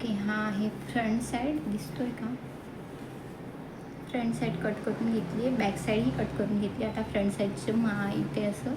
Okay हा आहे front side दिसतोय का? फ्रंट साईड कट करून घेतली आहे बॅक साईडही कट करून घेतली आता फ्रंट साईडचं मा इथे असं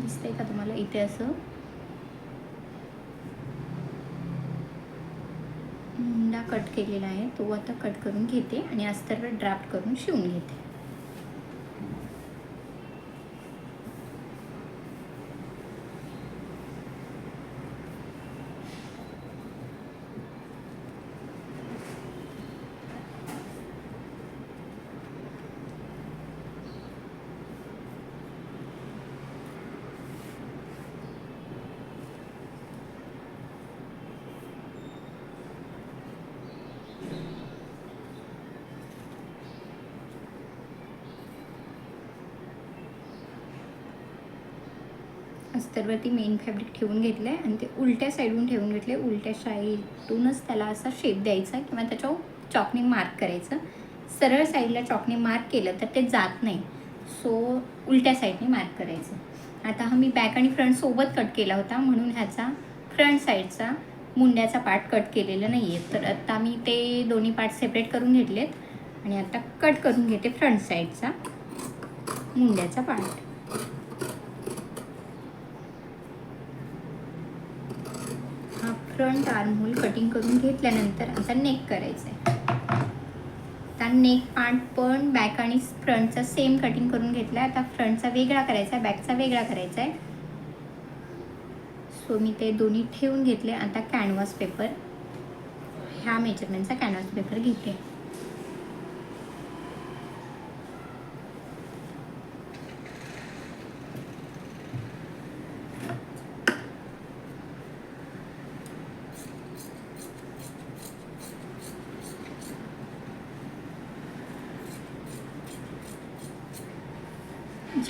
दिसतंय का तुम्हाला? इथे असं. मुंडा कट केलेला आहे तो आता कट करून घेते आणि अस्तरवर ड्राफ्ट करून शिवून घेते. अस्तरवरती मेन फॅब्रिक ठेवून घेतलं आहे आणि ते उलट्या साईडून ठेवून घेतले उलट्या साईडूनच त्याला असा शेप द्यायचा किंवा त्याच्यावर चॉकने मार्क करायचं. सरळ साईडला चॉकने मार्क केलं तर ते जात नाही. सो उलट्या साईडने मार्क करायचं. आता हा मी बॅक आणि फ्रंट सोबत कट केला होता म्हणून ह्याचा फ्रंट साईडचा मुंड्याचा पार्ट कट केलेला नाही आहे तर आता मी ते दोन्ही पार्ट सेपरेट करून घेतलेत आणि आता कट करून घेते फ्रंट साईडचा मुंड्याचा part front front armhole cutting करून घेतल्यानंतर आता नेक करायचं आहे आता नेक पार्ट पण बॅक आणि फ्रंटचा सेम कटिंग करून घेतला आहे आता फ्रंटचा वेगळा करायचा आहे बॅकचा वेगळा करायचा आहे सो मी ते दोन्ही ठेवून घेतले आता कॅनव्हास पेपर ह्या मेजरमेंटचा कॅनव्हास पेपर घेते.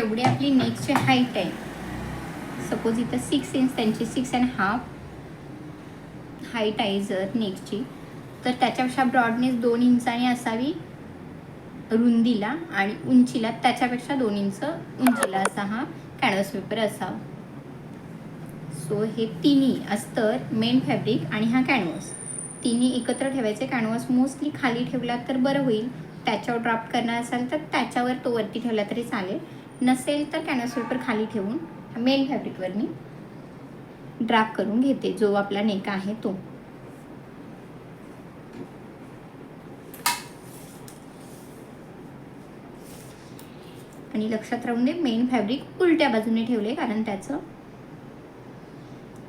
जेवढी आपली नेकची हाईट आहे. सपोज इथं सिक्स इंच त्यांची सिक्स अँड हाफ हाईट आहे जर नेकची तर त्याच्यापेक्षा ब्रॉडनेस दोन इंचाने असावी रुंदीला आणि उंचीला. त्याच्यापेक्षा दोन इंच उंचीला असा हा कॅनव्हास पेपर असावा. सो हे तिन्ही अस्तर मेन फॅब्रिक आणि हा कॅनव्हास तिन्ही एकत्र ठेवायचे. कॅनव्हास मोस्टली खाली ठेवला तर बरं होईल. त्याच्यावर ड्राफ्ट करणार असाल तर त्याच्यावर तो वरती ठेवला तरी चालेल. नसेल तर कॅनव्हास पेपर खाली ठेवून मेन फॅब्रिकवर मी ड्राफ्ट करून घेते जो आपला नेका आहे तो. आणि लक्षात राहून दे मेन फॅब्रिक उलट्या बाजूने ठेवले कारण त्याचं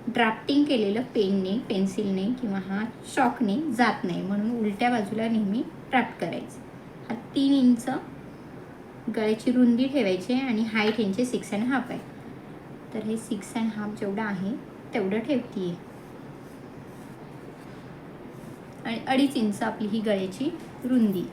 ड्राफ्टिंग केलेलं पेनने पेन्सिलने किंवा हा चॉकने जात नाही म्हणून उलट्या बाजूला नेहमी ड्राफ्ट करायचं. हा तीन इंच गळ्याची रुंदी ठेवायची आहे आणि हाईट यांची सिक्स अँड हाफ आहे. तर हे सिक्स अँड हाफ जेवढं आहे तेवढं ठेवती आहे आणि अडीच इंच आपली ही गळ्याची रुंदी.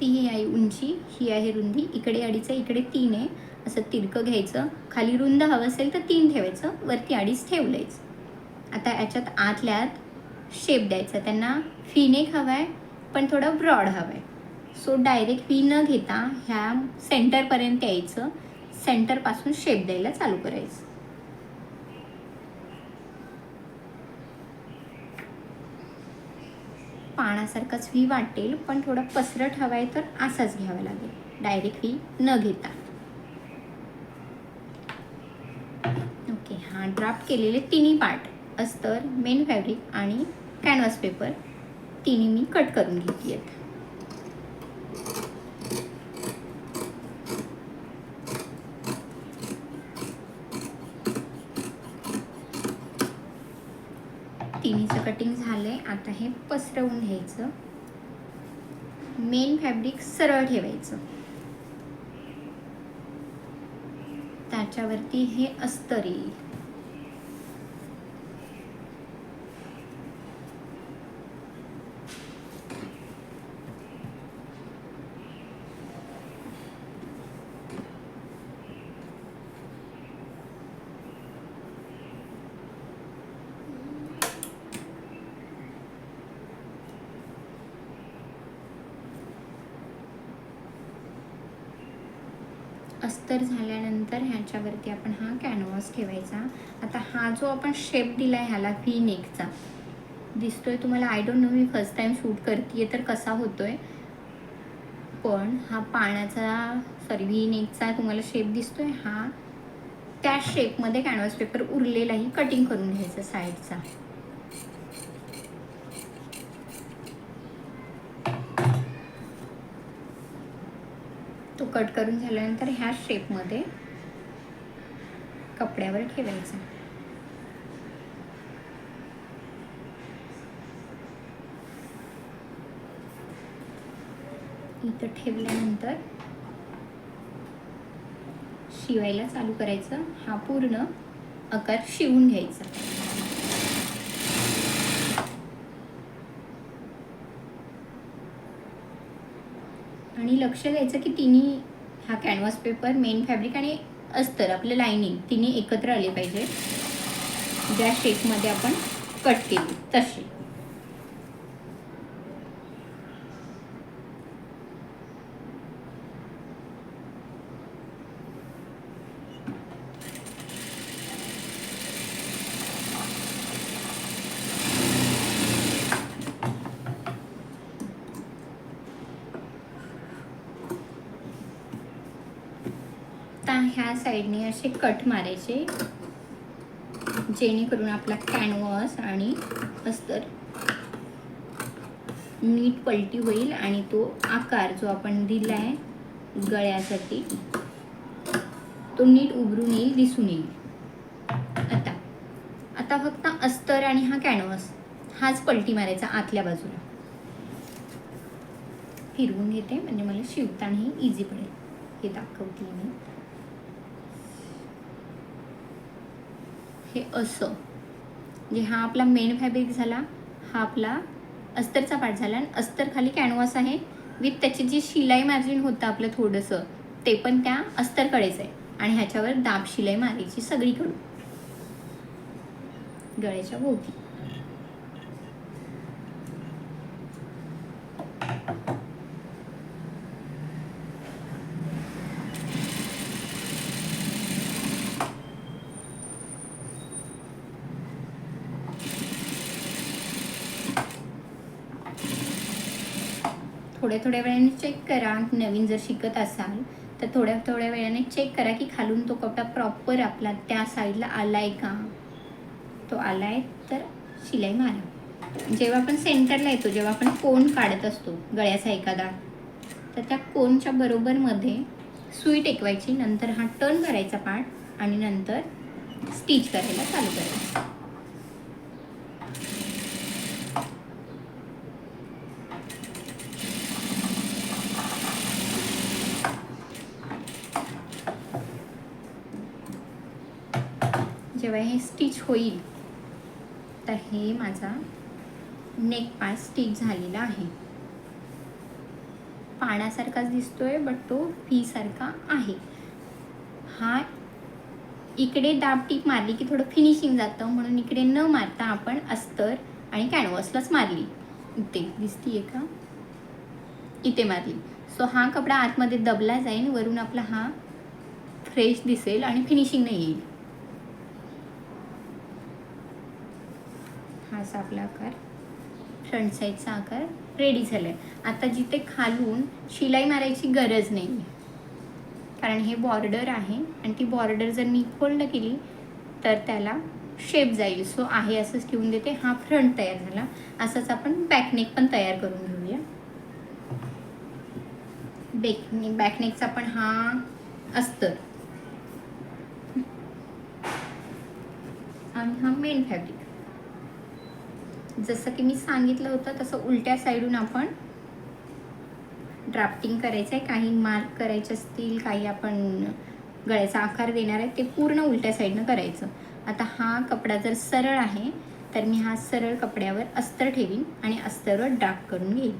ती ही आहे उंची ही आहे रुंदी इकडे अडीच आहे इकडे तीन आहे. असं तिरकं घ्यायचं. खाली रुंद हवं असेल तर तीन ठेवायचं वरती अडीच ठेवलंयच. आता याच्यात आतल्यात शेप द्यायचा. त्यांना फिनेक हवा आहे पण थोडं ब्रॉड हवं आहे सो डायरेक्ट फी न घेता ह्या सेंटरपर्यंत यायचं. सेंटरपासून शेप द्यायला चालू करायचं. पानासारखाच व्ही वाटेल पण थोडं पसरट हवा आहे तर असाच घ्यावा लागेल. डायरेक्ट व्ही न घेता. ओके हा ड्राफ्ट केलेले तिन्ही पार्ट अस्तर मेन फॅब्रिक आणि कॅनव्हास पेपर तिन्ही मी कट करून घेतली आहेत. तिन्हीचं कटिंग झालंय. आता हे पसरवून घ्यायचं. मेन फॅब्रिक सरळ ठेवायचं. त्याच्यावरती हे अस्तर येईल. अस्तर झाल्यानंतर ह्याच्यावरती आपण हा कॅनव्हास ठेवायचा. आता हा जो आपण शेप दिला आहे ह्याला व्ही नेकचा दिसतोय तुम्हाला आय डोंट नो मी फर्स्ट टाइम शूट करते तर कसा होतोय. पण हा पाण्याचा सॉरी व्ही नेकचा तुम्हाला शेप दिसतोय. हा त्या शेपमध्ये कॅनव्हास पेपर उरलेलाही कटिंग करून घ्यायचा साईडचा तो कट करून झाल्यानंतर ह्या शेपमध्ये कपड्यावर ठेवायचा. इथं ठेवल्यानंतर शिवायला चालू करायचं. हा पूर्ण आकार शिवून घ्यायचा आणि लक्ष द्यायचं की तिन्ही हा कॅनव्हास पेपर मेन फॅब्रिक आणि अस्तर आपलं लाईनिंग तिन्ही एकत्र आले पाहिजे. ज्या शेपमध्ये आपण कट केली तशी आता ह्या साईडने असे कट मारायचे जेणेकरून आपला कॅनव्हस आणि अस्तर नीट पलटी होईल आणि तो आकार जो आपण दिला आहे गळ्यासाठी तो नीट उभरून येईल दिसून येईल. आता आता फक्त अस्तर आणि हा कॅनव्हस हाच पलटी मारायचा आतल्या बाजूला. फिरवून घेते म्हणजे मला शिवतानाही इझी पडेल. हे दाखवते मी. हे असं. म्हणजे हा आपला मेन फॅब्रिक झाला हा आपला अस्तरचा पार्ट झाला आणि अस्तर खाली कॅनव्हास आहे. विथ त्याची जी शिलाई मार्जिन होतं आपलं थोडंसं ते पण त्या अस्तरकडेच आहे. आणि ह्याच्यावर दाब शिलाई मारायची सगळीकडून. गळ्याच्या भोवती. थोड्या वेळाने चेक करा. नवीन जर शिकत असाल तर थोड्या थोड्या वेळाने चेक करा की खालून तो कपडा प्रॉपर आपला त्या साईडला आला आहे का? तो आला आहे तर शिलाई मारा. जेव्हा आपण सेंटरला येतो जेव्हा आपण कोण काढत असतो गळ्याचा एखादा तर त्या कोनच्या बरोबरमध्ये सुई टेकवायची नंतर हा टर्न करायचा पार्ट आणि नंतर स्टिच करायला चालू करायचं जेव्हा हे स्टिच होईल. तर हे माझा नेक पार्ट स्टिच झालेला आहे. पाण्यासारखाच दिसतोय बट तो फीसारखा सारखा आहे. हा इकडे दाब टीप मारली की थोडं फिनिशिंग जातं म्हणून इकडे न मारता आपण अस्तर आणि कॅनव्हासलाच मारली. इथे दिसतीये का? इथे मारली. सो हा कपडा आतमध्ये दबला जाईल वरून आपला हा फ्रेश दिसेल आणि फिनिशिंग नाही येईल. असा आपला आकार. फ्रंट साईडचा आकार रेडी झाला आहे आता जिथे खालून शिलाई मारायची गरज नाही कारण हे बॉर्डर आहे आणि ती बॉर्डर जर मी फोल्ड केली तर त्याला शेप जाईल. सो आहे असंच ठेवून देते. हा फ्रंट तयार झाला. असंच आपण बॅकनेक पण तयार करून घेऊया. बेकने बॅकनेकचा पण हा अस्तर. आणि हा मेन फॅब्रिक जसं की मी सांगितलं होतं तसं उलट्या साईडून आपण ड्राफ्टिंग करायचं आहे काही मार्क करायचे असतील काही आपण गळ्याचा आकार देणार आहे ते पूर्ण उलट्या साईडनं करायचं. आता हा कपडा जर सरळ आहे तर मी हा सरळ कपड्यावर अस्तर ठेवीन आणि अस्तरवर ड्राफ्ट करून घेईन.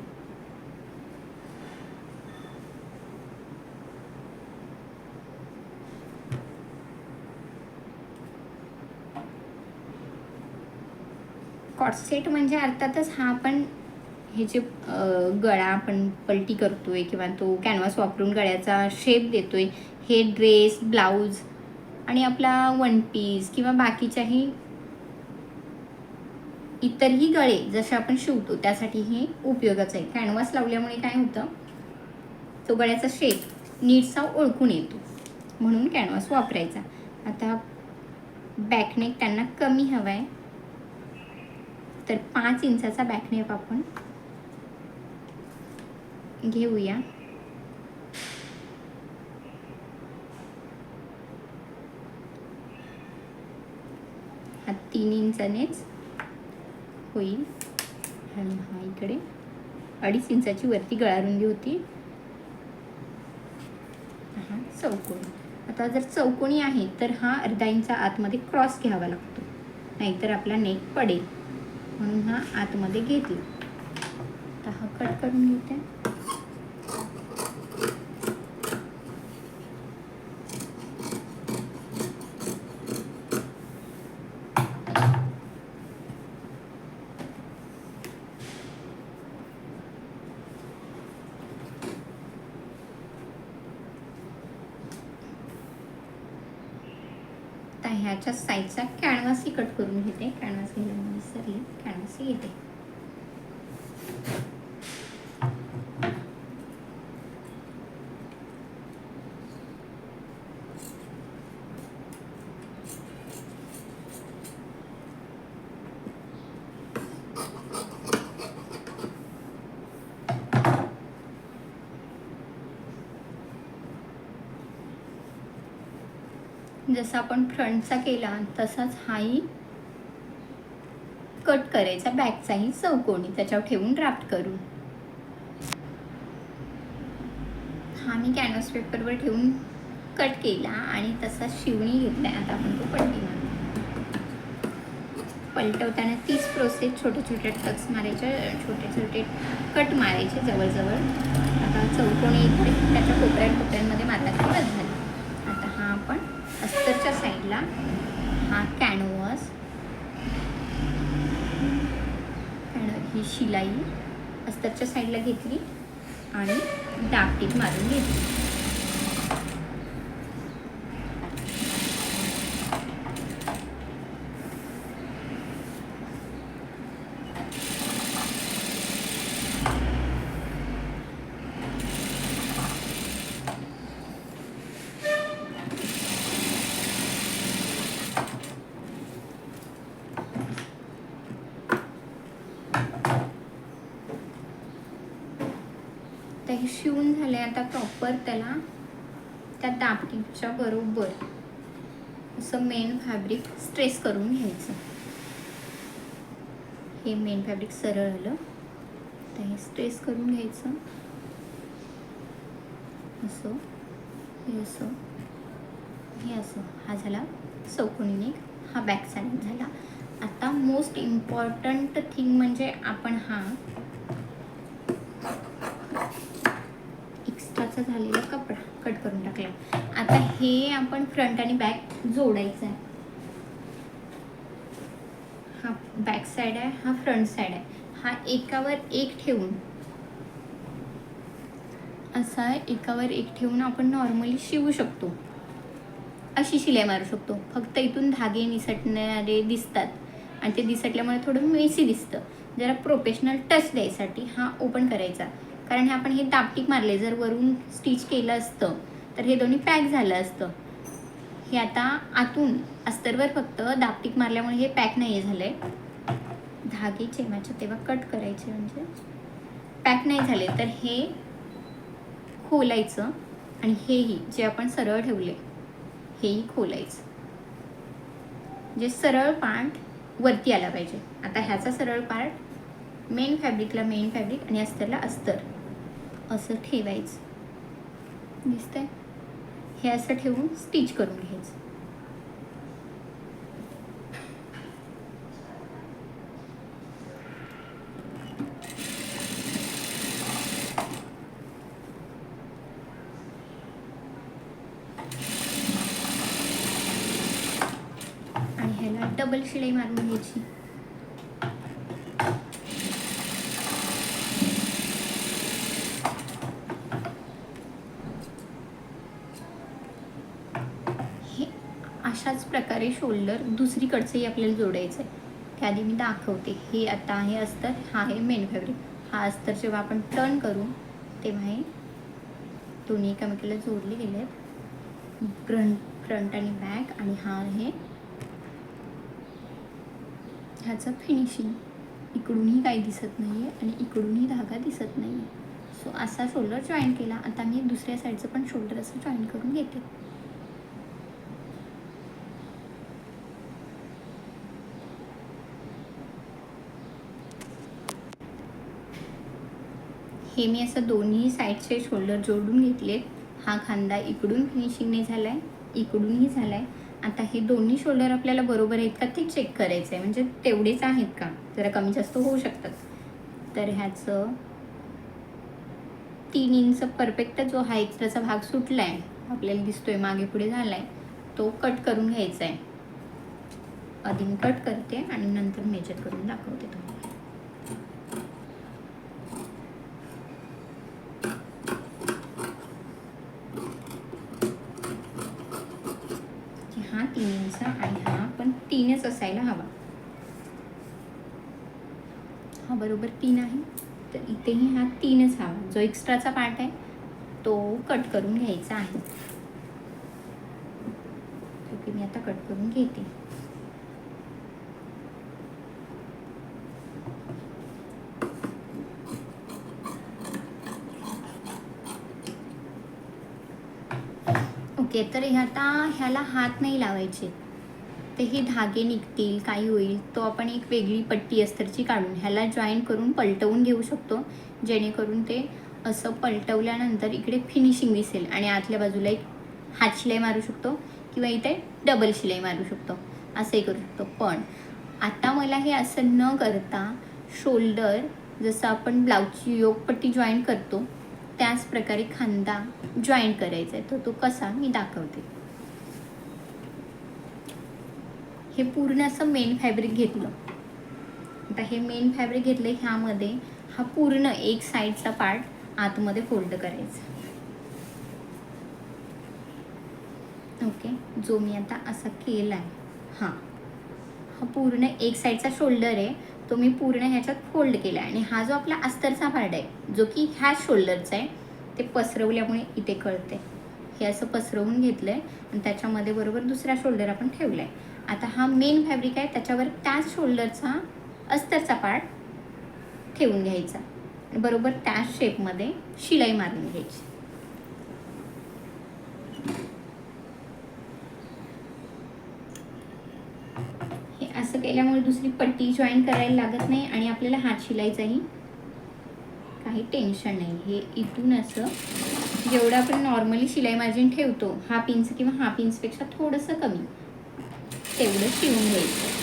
कॉर्सेट म्हणजे अर्थातच हा आपण हे जे गळा आपण पलटी करतोय किंवा तो कॅनव्हास वापरून गळ्याचा शेप देतोय हे ड्रेस ब्लाऊज आणि आपला वन पीस किंवा बाकीच्याही इतरही गळे जसे आपण शिवतो त्यासाठी हे उपयोगाचं आहे. कॅनव्हास लावल्यामुळे काय होतं? तो गळ्याचा शेप नीटसा ओळखून येतो. म्हणून कॅनव्हास वापरायचा. आता बॅकनेक त्यांना कमी हवा आहे तर पाच इंचाचा बॅकनेप आपण घेऊया. हा तीन इंचानेच होईल. आणि हा इकडे. अडीच इंचाची वरती गळारुंदी होती हा चौकोनी. आता जर चौकोनी आहे तर हा अर्धा इंचा आतमध्ये क्रॉस घ्यावा लागतो. नाहीतर आपला नेक पडेल. म्हणून हा आतमध्ये घेतला आता हा कट करून घेते आता ह्याच्या साईजचा कॅनव्हासही कट करून घेते. कॅनव्हास घ्यायला मी विसरले कॅनव्हासही घेते जसा आपण फ्रंटचा केला तसाच हाही कट करायचा. बॅकचाही चौकोनी त्याच्यावर ठेवून ड्राफ्ट करू हा मी कॅनव्हास पेपरवर ठेवून कट केला आणि तसा शिवणी घेतलाय. आता आपण तो पलटी पलटवताना तीच प्रोसेस छोटे छोटे टक्स मारायचे छोटे छोटे कट मारायचे जवळजवळ. आता चौकोनी त्याच्या कोपऱ्या कोपऱ्यांमध्ये मारला की बस झाली. आता हा आपण साईडला हा कॅनव्हास ही शिलाई अस्तरच्या साईडला घेतली आणि दापटीत मारून घेतली. आता हे शिवून झाले आता प्रॉपर त्याला. त्या दापटीच्या बरोबर असं मेन फॅब्रिक स्ट्रेस करून घ्यायचं. हे मेन फॅब्रिक सरळ आलं. तर हे स्ट्रेस करून घ्यायचं. असं हे असं हे असं. हा झाला चौकोनी हा बॅक साईड झाला. आता मोस्ट इम्पॉर्टंट थिंग म्हणजे आपण हा एक्स्ट्राचा झालेला कपडा कट करून टाकला. आता हे आपण फ्रंट आणि बॅक जोडायचं आहे. हा बॅक साईड आहे हा फ्रंट साईड आहे. हा एकावर एक ठेवून. असा एकावर एक ठेवून आपण नॉर्मली शिवू शकतो. अशी शिलाई मारू शकतो. फक्त इथून धागे निसटणारे दिसतात. आणि ते दिसटल्यामुळे थोडं मेसी दिसतं. जरा प्रोफेशनल टच द्यायसाठी हा ओपन करायचा. कारण हे आपण हे दापटीक मारले जर वरून स्टिच केलं असतं तर हे दोन्ही पॅक झालं असतं. हे आता आतून अस्तरवर फक्त दापटीक मारल्यामुळे हे पॅक नाही झालं. आहे धागे चेमाचे तेव्हा कट करायचे म्हणजे पॅक नाही झाले तर हे खोलायचं आणि हेही जे आपण सरळ ठेवले हेही खोलायचं. जे सरळ पार्ट वरती आला पाहिजे. आता ह्याचा सरळ पार्ट मेन फॅब्रिकला मेन फॅब्रिक आणि अस्तरला अस्तर. असं ठेवायचं. दिसतंय? हे असं ठेवून स्टिच करून घ्यायचं. आणि ह्याला डबल शिलाई मारून घ्यायची. प्रकारे शोल्डर दुसरीकडचंही आपल्याला जोडायचं आहे त्याआधी मी दाखवते. हे आता आहे अस्तर हा आहे मेन फॅब्रिक हा अस्तर जेव्हा आपण टर्न करू तेव्हा हे दोन्ही एकामेकीला जोडले गेले आहेत. फ्रंट फ्रंट आणि बॅक आणि हा आहे ह्याचं फिनिशिंग इकडूनही काही दिसत नाही आहे आणि इकडूनही धागा दिसत नाही आहे सो असा शोल्डर जॉईन केला. आता मी दुसऱ्या साईडचं पण शोल्डर असं जॉईन करून घेते. हे मी असं दोन्ही साईडचे शोल्डर जोडून घेतले. हा खांदा इकडून फिनिशिंगने झाला आहे इकडूनही झाला आहे आता हे दोन्ही शोल्डर आपल्याला बरोबर आहेत का ते चेक करायचं आहे म्हणजे तेवढेच आहेत का? जरा कमी जास्त होऊ शकतात. तर ह्याचं तीन इंच परफेक्ट जो हा एक्स्ट्राचा भाग सुटला आहे आपल्याला दिसतोय मागे पुढे झाला आहे तो कट करून घ्यायचा आहे आधी मी कट करते आणि नंतर मेजर करून दाखवते तुम्हाला की हा तीन इंच आणि हा पण तीनच असायला हवा हा बरोबर तीन आहे. तर इथेही हा तीनच हवा जो एक्स्ट्राचा पार्ट आहे तो कट करून घ्यायचा आहे. ओके मी आता कट करून घेते. ओके तर हे आता ह्याला हात नाही लावायचे. ते हे धागे निघतील काही होईल तो आपण एक वेगळी पट्टी अस्तरची काढून ह्याला जॉईन करून पलटवून घेऊ शकतो. जेणेकरून ते असं पलटवल्यानंतर इकडे फिनिशिंग दिसेल आणि आतल्या बाजूला एक हात शिलाई मारू शकतो किंवा इथे डबल शिलाई मारू शकतो. असंही करू शकतो. पण आता मला हे असं न करता शोल्डर जसं आपण ब्लाऊजची योगपट्टी जॉईन करतो त्याच प्रकारे खांदा जॉईन करायचा आहे. तर तो कसा? मी दाखवते. हे पूर्ण असं मेन फॅब्रिक घेतलं. आता हे मेन फॅब्रिक घेतलं ह्यामध्ये हा पूर्ण एक साईडचा पार्ट आतमध्ये फोल्ड करायचा. ओके जो मी आता असा केला आहे हां. हा पूर्ण एक साईडचा शोल्डर आहे तो मी पूर्ण ह्याच्यात फोल्ड केला आहे आणि हा जो आपला अस्तरचा पार्ट आहे जो की ह्या शोल्डरचा आहे ते पसरवल्यामुळे इथे कळते हे असं पसरवून घेतलं आहे आणि त्याच्यामध्ये बरोबर दुसरा शोल्डर आपण ठेवला आहे आता हा मेन फॅब्रिक आहे त्याच्यावर त्याच शोल्डरचा अस्तरचा पार्ट ठेवून घ्यायचा. आणि बरोबर त्याच शेपमध्ये शिलाई मारून घ्यायची. हे असं केल्यामुळे दुसरी पट्टी जॉईन करायला लागत नाही आणि आपल्याला हात शिलाईचाही काही टेन्शन नाही. हे इथून असं जेवढं आपण नॉर्मली शिलाई मार्जिन ठेवतो हाफ इंच किंवा हाफ इंचपेक्षा थोडंसं कमी. तेवढं शिवून घ्यायचं.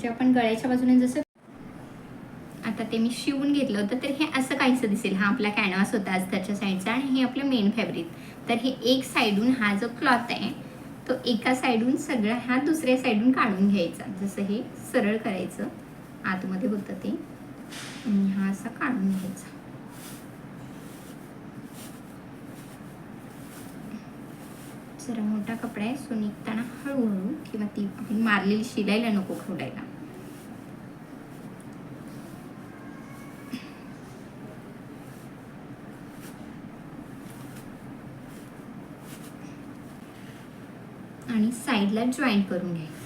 म्हणजे आपण गळ्याच्या बाजूने जसं आता ते मी शिवून घेतलं होतं तर हे असं काहीसं दिसेल. हा आपला कॅनव्हास होता आज त्याच्या साईडचा आणि हे आपलं मेन फॅब्रिक तर हे एक साईडून हा जो क्लॉथ आहे तो एका साईडून सगळा हा दुसऱ्या साईडून काढून घ्यायचा. जसं हे सरळ करायचं आतमध्ये होतं ते. आणि हा असा काढून घ्यायचा. जरा मोठा कपडा आहे सो निघताना हळूहळू किंवा ती आपण मारलेली शिलायला नको खोडायला आणि साईडला जॉईन करून घ्यायचं.